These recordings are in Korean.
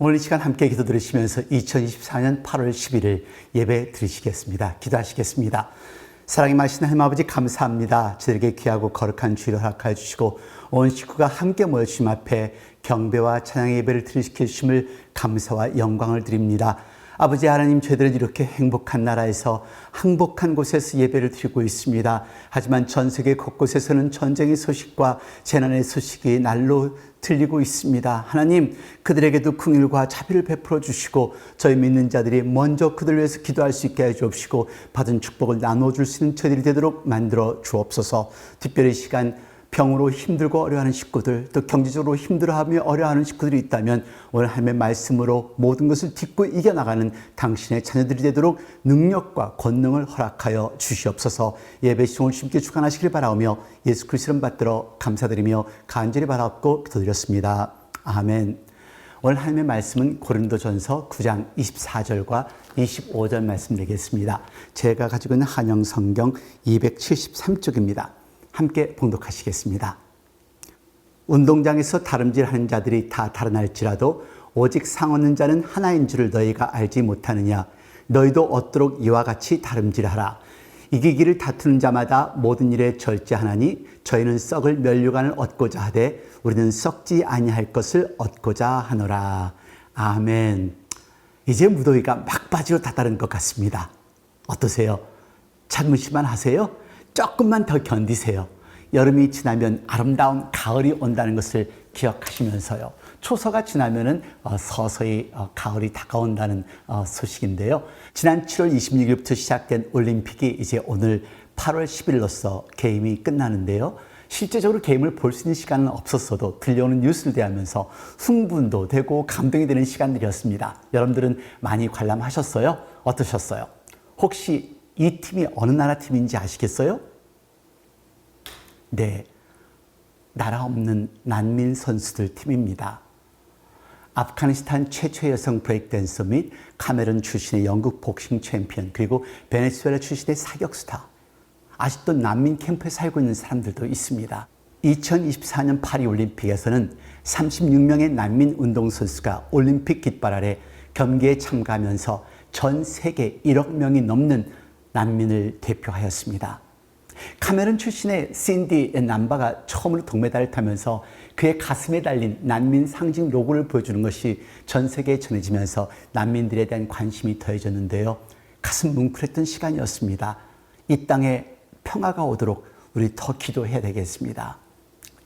오늘 이 시간 함께 기도 들으시면서 2024년 8월 11일 예배 드리시겠습니다. 기도하시겠습니다. 사랑이 마신 하나님 아버지 감사합니다. 저에게 귀하고 거룩한 주일을 허락하여 주시고 온 식구가 함께 모여 주님 앞에 경배와 찬양의 예배를 드리시켜 주심을 감사와 영광을 드립니다. 아버지 하나님 저희들은 이렇게 행복한 나라에서 행복한 곳에서 예배를 드리고 있습니다. 하지만 전 세계 곳곳에서는 전쟁의 소식과 재난의 소식이 날로 들리고 있습니다. 하나님 그들에게도 긍휼과 자비를 베풀어 주시고 저희 믿는 자들이 먼저 그들 위해서 기도할 수 있게 해 주옵시고 받은 축복을 나눠 줄수 있는 저희들이 되도록 만들어 주옵소서. 특별히 이 시간 병으로 힘들고 어려워하는 식구들, 또 경제적으로 힘들어하며 어려워하는 식구들이 있다면 오늘 하나님의 말씀으로 모든 것을 딛고 이겨나가는 당신의 자녀들이 되도록 능력과 권능을 허락하여 주시옵소서 예배 시종을 쉽게 주관하시길 바라오며 예수 그리스도를 받들어 감사드리며 간절히 바라옵고 기도드렸습니다. 아멘. 오늘 하나님의 말씀은 고린도전서 9장 24절과 25절 말씀드리겠습니다. 제가 가지고 있는 한영 성경 273쪽입니다. 함께 봉독하시겠습니다. 운동장에서 다름질하는 자들이 다 달아날지라도 오직 상 얻는 자는 하나인 줄을 너희가 알지 못하느냐 너희도 얻도록 이와 같이 다름질하라 이기기를 다투는 자마다 모든 일에 절제하나니 저희는 썩을 면류관을 얻고자 하되 우리는 썩지 아니할 것을 얻고자 하노라 아멘 이제 무더위가 막바지로 다다른 것 같습니다 어떠세요? 참으시만 하세요? 조금만 더 견디세요. 여름이 지나면 아름다운 가을이 온다는 것을 기억하시면서요. 초서가 지나면은 어, 서서히 어, 가을이 다가온다는 어, 소식인데요. 지난 7월 26일부터 시작된 올림픽이 이제 오늘 8월 10일로서 개임이 끝나는데요. 실제적으로 게임을 볼 수 있는 시간은 없었어도 들려오는 뉴스를 대하면서 흥분도 되고 감동이 되는 시간들이었습니다. 여러분들은 많이 관람하셨어요? 어떠셨어요? 혹시 이 팀이 어느 나라 팀인지 아시겠어요? 네. 나라 없는 난민 선수들 팀입니다. 아프가니스탄 최초의 여성 브레이크댄서 및 카메룬 출신의 영국 복싱 챔피언 그리고 베네수엘라 출신의 사격 스타 아직도 난민 캠프에 살고 있는 사람들도 있습니다. 2024년 파리 올림픽에서는 36명의 난민 운동 선수가 올림픽 깃발 아래 경기에 참가하면서 전 세계 1억 명이 넘는 난민을 대표하였습니다. 카메룬 출신의 신디 남바가 처음으로 동메달을 타면서 그의 가슴에 달린 난민 상징 로고를 보여주는 것이 전 세계에 전해지면서 난민들에 대한 관심이 더해졌는데요. 가슴 뭉클했던 시간이었습니다. 이 땅에 평화가 오도록 우리 더 기도해야 되겠습니다.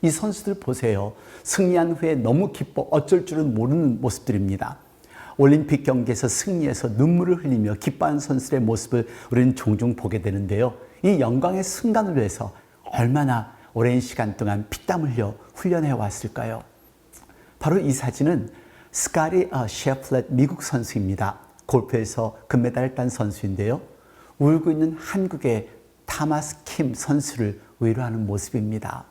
이 선수들 보세요. 승리한 후에 너무 기뻐 어쩔 줄은 모르는 모습들입니다. 올림픽 경기에서 승리해서 눈물을 흘리며 기뻐하는 선수들의 모습을 우리는 종종 보게 되는데요. 이 영광의 순간을 위해서 얼마나 오랜 시간 동안 피땀 흘려 훈련해 왔을까요? 바로 이 사진은 스카리 어, 셰플렛 미국 선수입니다. 골프에서 금메달을 딴 선수인데요. 울고 있는 한국의 타마스 킴 선수를 위로하는 모습입니다.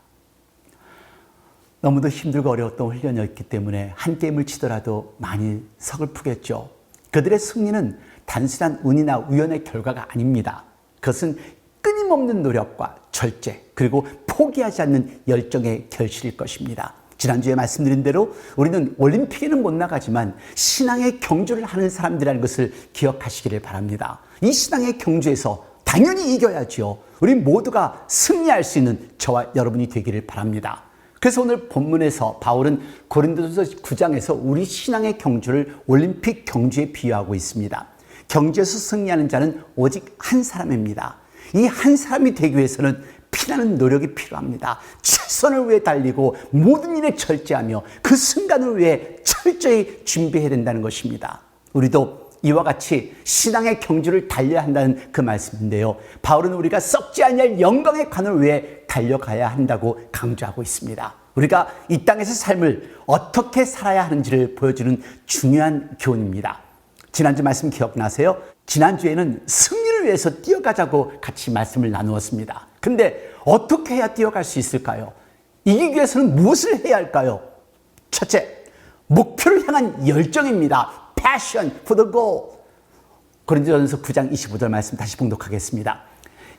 너무도 힘들고 어려웠던 훈련이었기 때문에 한 게임을 치더라도 많이 서글프겠죠. 그들의 승리는 단순한 운이나 우연의 결과가 아닙니다. 그것은 끊임없는 노력과 절제, 그리고 포기하지 않는 열정의 결실일 것입니다. 지난주에 말씀드린 대로 우리는 올림픽에는 못 나가지만 신앙의 경주를 하는 사람들이라는 것을 기억하시기를 바랍니다. 이 신앙의 경주에서 당연히 이겨야지요. 우리 모두가 승리할 수 있는 저와 여러분이 되기를 바랍니다. 그래서 오늘 본문에서 바울은 고린도전서 9장에서 우리 신앙의 경주를 올림픽 경주에 비유하고 있습니다. 경주에서 승리하는 자는 오직 한 사람입니다. 이 한 사람이 되기 위해서는 피나는 노력이 필요합니다. 최선을 위해 달리고 모든 일에 절제하며 그 순간을 위해 철저히 준비해야 된다는 것입니다. 우리도 이와 같이 신앙의 경주를 달려야 한다는 그 말씀인데요. 바울은 우리가 썩지 아니할 영광의 관을 위해 달려가야 한다고 강조하고 있습니다. 우리가 이 땅에서 삶을 어떻게 살아야 하는지를 보여주는 중요한 교훈입니다. 지난주 말씀 기억나세요? 지난주에는 승 리를 위해서 뛰어가자고 같이 말씀을 나누었습니다. 근데 어떻게 해야 뛰어갈 수 있을까요? 이기기 위해서는 무엇을 해야 할까요? 첫째, 목표를 향한 열정입니다. passion for the goal. 고린도전서 9장 25절 말씀 다시 봉독하겠습니다.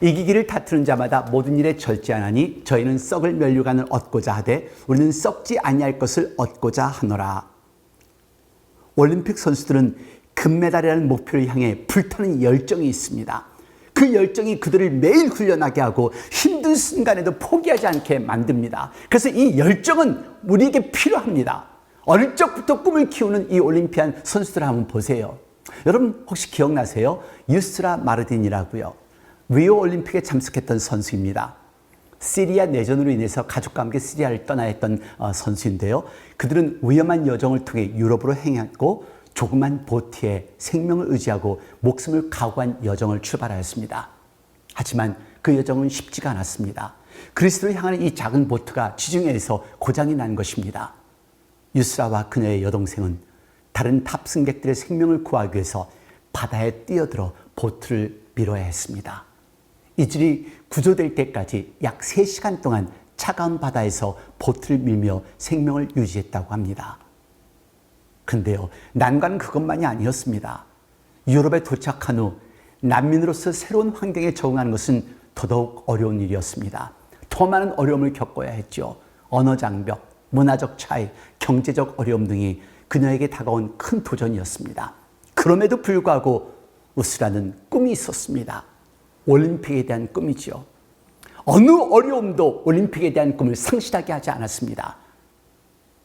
이기기를 다투는 자마다 모든 일에 절제하나니 저희는 썩을 면류관을 얻고자 하되 우리는 썩지 아니할 것을 얻고자 하노라. 올림픽 선수들은 금메달이라는 목표를 향해 불타는 열정이 있습니다. 그 열정이 그들을 매일 훈련하게 하고 힘든 순간에도 포기하지 않게 만듭니다. 그래서 이 열정은 우리에게 필요합니다. 어릴 적부터 꿈을 키우는 이 올림피안 선수들 한번 보세요. 여러분 혹시 기억나세요? 유스라 마르딘이라고요. 리오 올림픽에 참석했던 선수입니다. 시리아 내전으로 인해서 가족과 함께 시리아를 떠나야 했던 어, 선수인데요. 그들은 위험한 여정을 통해 유럽으로 행했고 조그만 보트에 생명을 의지하고 목숨을 각오한 여정을 출발하였습니다. 하지만 그 여정은 쉽지가 않았습니다. 그리스도를 향하는 이 작은 보트가 지중해에서 고장이 난 것입니다. 유스라와 그녀의 여동생은 다른 탑승객들의 생명을 구하기 위해서 바다에 뛰어들어 보트를 밀어야 했습니다. 이들이 구조될 때까지 약 3시간 동안 차가운 바다에서 보트를 밀며 생명을 유지했다고 합니다. 근데요, 난관은 그것만이 아니었습니다. 유럽에 도착한 후 난민으로서 새로운 환경에 적응하는 것은 더더욱 어려운 일이었습니다. 더 많은 어려움을 겪어야 했죠. 언어 장벽, 문화적 차이, 경제적 어려움 등이 그녀에게 다가온 큰 도전이었습니다. 그럼에도 불구하고 우스라는 꿈이 있었습니다. 올림픽에 대한 꿈이지요. 어느 어려움도 올림픽에 대한 꿈을 상실하게 하지 않았습니다.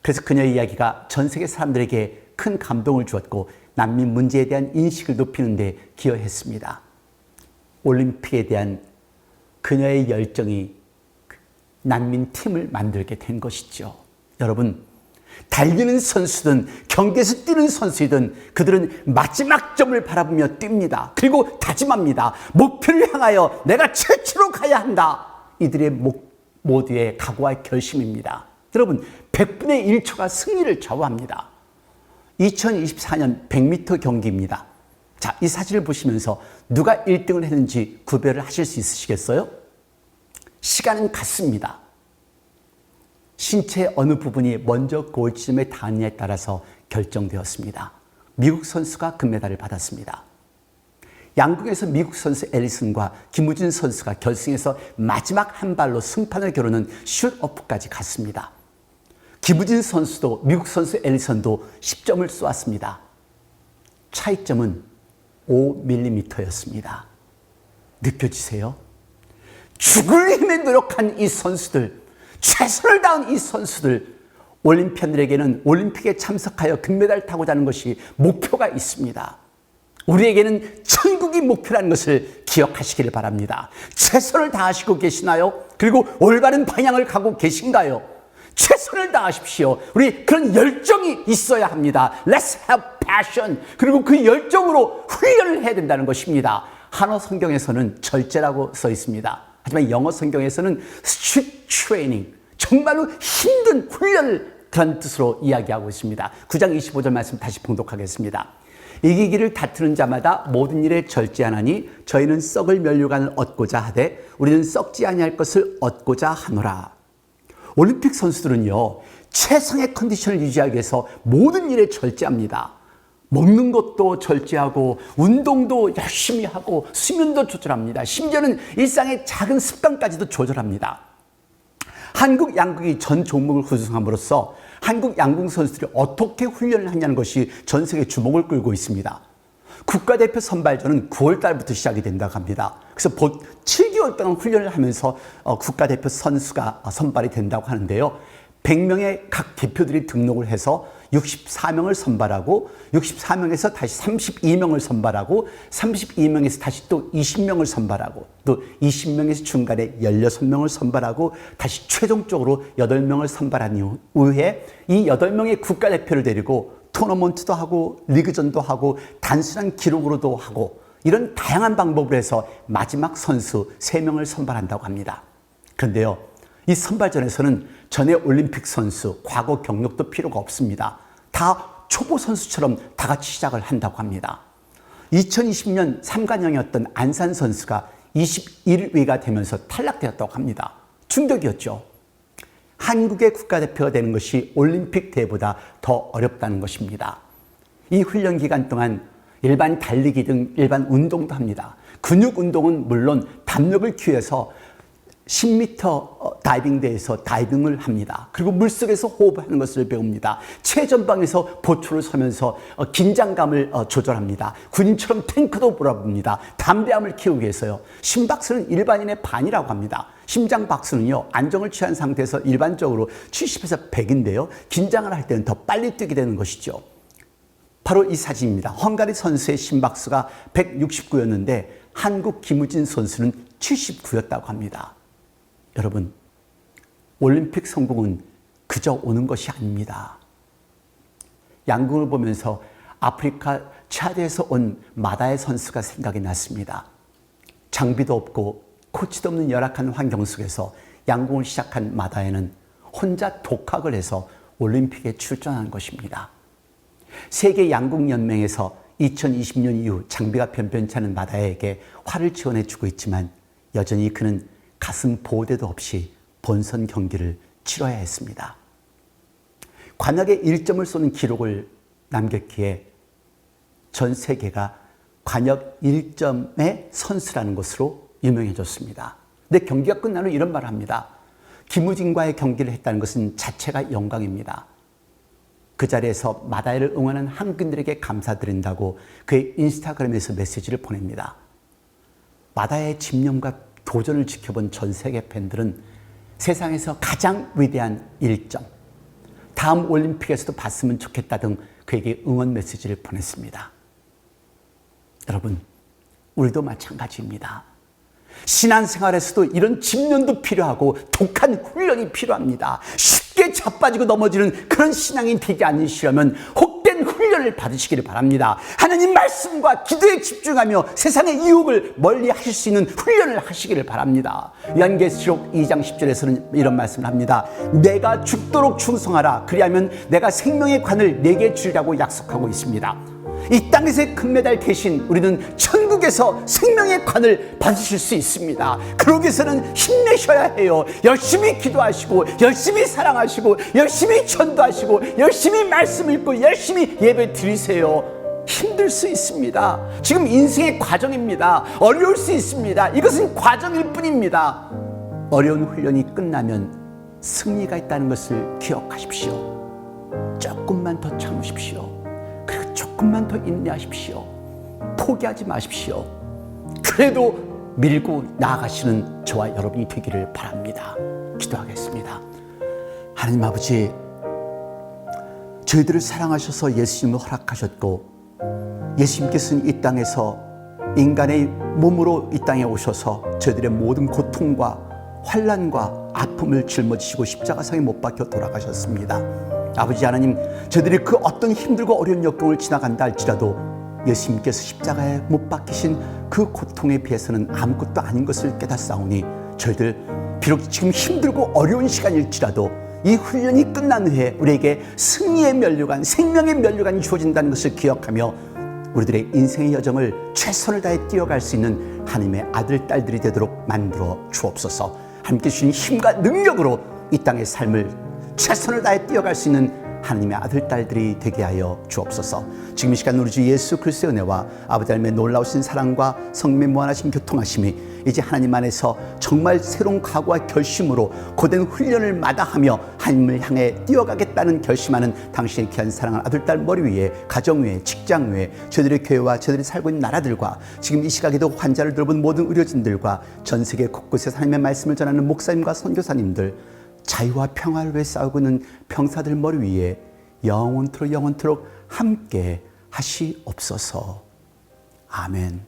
그래서 그녀의 이야기가 전 세계 사람들에게 큰 감동을 주었고 난민 문제에 대한 인식을 높이는 데 기여했습니다. 올림픽에 대한 그녀의 열정이 난민 팀을 만들게 된 것이죠. 여러분, 달리는 선수든 경기에서 뛰는 선수이든 그들은 마지막 점을 바라보며 뜁니다. 그리고 다짐합니다. 목표를 향하여 내가 최초로 가야 한다. 이들의 목, 모두의 각오와 결심입니다. 여러분, 100분의 1초가 승리를 좌우합니다. 2024년 100m 경기입니다. 자, 이 사진을 보시면서 누가 1등을 했는지 구별을 하실 수 있으시겠어요? 시간은 같습니다. 신체 어느 부분이 먼저 골지점에 닿느냐에 따라서 결정되었습니다. 미국 선수가 금메달을 받았습니다. 양궁에서 미국 선수 에리슨과 김우진 선수가 결승에서 마지막 한 발로 승판을 겨루는 슛오프까지 갔습니다. 김우진 선수도 미국 선수 에리슨도 10점을 쏘았습니다. 차이점은 5mm였습니다. 느껴지세요? 죽을 힘에 노력한 이 선수들, 최선을 다한 이 선수들, 올림피언들에게는 올림픽에 참석하여 금메달 타고자 하는 것이 목표가 있습니다. 우리에게는 천국이 목표라는 것을 기억하시기를 바랍니다. 최선을 다하시고 계시나요? 그리고 올바른 방향을 가고 계신가요? 최선을 다하십시오. 우리 그런 열정이 있어야 합니다. Let's have passion. 그리고 그 열정으로 훈련을 해야 된다는 것입니다. 한어 성경에서는 절제라고 써 있습니다. 하지만 영어 성경에서는 strict training. 정말로 힘든 훈련을 그런 뜻으로 이야기하고 있습니다. 9장 25절 말씀 다시 봉독하겠습니다. 이기기를 다투는 자마다 모든 일에 절제하나니 저희는 썩을 면류관을 얻고자 하되 우리는 썩지 아니할 것을 얻고자 하노라. 올림픽 선수들은요 최상의 컨디션을 유지하기 위해서 모든 일에 절제합니다. 먹는 것도 절제하고 운동도 열심히 하고 수면도 조절합니다. 심지어는 일상의 작은 습관까지도 조절합니다. 한국 양궁이 전 종목을 구성함으로써 한국 양궁 선수들이 어떻게 훈련을 하냐는 것이 전 세계 주목을 끌고 있습니다. 국가대표 선발전은 9월 달부터 시작이 된다고 합니다. 그래서 7 개월 동안 훈련을 하면서 어, 국가대표 선수가 선발이 된다고 하는데요. 100명의 각 대표들이 등록을 해서 64명을 선발하고 64명에서 다시 32명을 선발하고 32명에서 다시 또 20명을 선발하고 또 20명에서 중간에 16명을 선발하고 다시 최종적으로 8명을 선발한 이후에 이 8명의 국가대표를 데리고 토너먼트도 하고 리그전도 하고 단순한 기록으로도 하고 이런 다양한 방법을 해서 마지막 선수 3명을 선발한다고 합니다. 그런데요. 이 선발전에서는 전에 올림픽 선수, 과거 경력도 필요가 없습니다. 다 초보 선수처럼 다 같이 시작을 한다고 합니다. 2020년 3관왕이었던 안산 선수가 21위가 되면서 탈락되었다고 합니다. 충격이었죠. 한국의 국가대표가 되는 것이 올림픽 대회보다 더 어렵다는 것입니다. 이 훈련 기간 동안 일반 달리기 등 일반 운동도 합니다. 근육 운동은 물론 담력을 키워서 10m 다이빙대에서 다이빙을 합니다. 그리고 물속에서 호흡하는 것을 배웁니다. 최전방에서 보초를 서면서 어, 긴장감을 어, 조절합니다. 군인처럼 탱크도 몰아봅니다. 담대함을 키우기 위해서요. 심박수는 일반인의 반이라고 합니다. 심장 박수는요, 안정을 취한 상태에서 일반적으로 70에서 100인데요. 긴장을 할 때는 더 빨리 뛰게 되는 것이죠. 바로 이 사진입니다. 헝가리 선수의 심박수가 169였는데 한국 김우진 선수는 79였다고 합니다. 여러분, 올림픽 성공은 그저 오는 것이 아닙니다. 양궁을 보면서 아프리카 차드에서 온 마다의 선수가 생각이 났습니다. 장비도 없고 코치도 없는 열악한 환경 속에서 양궁을 시작한 마다에는 혼자 독학을 해서 올림픽에 출전한 것입니다. 세계 양궁 연맹에서 2020년 이후 장비가 변변치 않은 마다에게 활을 지원해 주고 있지만 여전히 그는 가슴 보호대도 없이 본선 경기를 치러야 했습니다. 관역에 1점을 쏘는 기록을 남겼기에 전 세계가 관역 1점의 선수라는 것으로 유명해졌습니다. 근데 경기가 끝난 후 이런 말을 합니다. 김우진과의 경기를 했다는 것은 자체가 영광입니다. 그 자리에서 마다이를 응원한 한국인들에게 감사드린다고 그의 인스타그램에서 메시지를 보냅니다. 마다의 집념과 도전을 지켜본 전 세계 팬들은 세상에서 가장 위대한 일점, 다음 올림픽에서도 봤으면 좋겠다 등 그에게 응원 메시지를 보냈습니다. 여러분, 우리도 마찬가지입니다. 신앙생활에서도 이런 집념도 필요하고 독한 훈련이 필요합니다. 쉽게 자빠지고 넘어지는 그런 신앙이 되지 않으시려면 혹된 훈련을 받으시기를 바랍니다. 하나님 말씀과 기도에 집중하며 세상의 유혹을 멀리 하실 수 있는 훈련을 하시기를 바랍니다. 요한계시록 2장 10절에서는 이런 말씀을 합니다. 내가 죽도록 충성하라. 그리하면 내가 생명의 관을 내게 주리라고 약속하고 있습니다. 이 땅에서의 금메달 대신 우리는 천국에서 생명의 관을 받으실 수 있습니다. 그러기 위해서는 힘내셔야 해요. 열심히 기도하시고, 열심히 사랑하시고, 열심히 전도하시고, 열심히 말씀 읽고, 열심히 예배 드리세요. 힘들 수 있습니다. 지금 인생의 과정입니다. 어려울 수 있습니다. 이것은 과정일 뿐입니다. 어려운 훈련이 끝나면 승리가 있다는 것을 기억하십시오. 조금만 더 참으십시오. 조금만 더 인내하십시오. 포기하지 마십시오. 그래도 밀고 나아가시는 저와 여러분이 되기를 바랍니다. 기도하겠습니다. 하나님 아버지, 저희들을 사랑하셔서 예수님을 허락하셨고, 예수님께서는 이 땅에서 인간의 몸으로 이 땅에 오셔서 저희들의 모든 고통과 환란과 아픔을 짊어지시고 십자가상에 못 박혀 돌아가셨습니다. 아버지 하나님, 저희들이 그 어떤 힘들고 어려운 역경을 지나간다 할지라도 예수님께서 십자가에 못 박히신 그 고통에 비해서는 아무것도 아닌 것을 깨닫사오니 저희들 비록 지금 힘들고 어려운 시간일지라도 이 훈련이 끝난 후에 우리에게 승리의 면류관, 생명의 면류관이 주어진다는 것을 기억하며 우리들의 인생의 여정을 최선을 다해 뛰어갈 수 있는 하나님의 아들, 딸들이 되도록 만들어 주옵소서. 함께 주신 힘과 능력으로 이 땅의 삶을 최선을 다해 뛰어갈 수 있는 하나님의 아들, 딸들이 되게 하여 주옵소서. 지금 이 시간 우리 주 예수 그리스도의 은혜와 아버지 하나님의 놀라우신 사랑과 성님의 무한하신 교통하심이 이제 하나님 안에서 정말 새로운 각오와 결심으로 고된 훈련을 마다하며 하나님을 향해 뛰어가겠다는 결심하는 당신의 귀한 사랑하는 아들, 딸 머리 위에 가정 위에 직장 위에 저들의 교회와 저들이 살고 있는 나라들과 지금 이 시각에도 환자를 돌본 모든 의료진들과 전 세계 곳곳에서 하나님의 말씀을 전하는 목사님과 선교사님들 자유와 평화를 위해 싸우고 있는 병사들 머리 위에 영원토록 영원토록 함께 하시옵소서. 아멘.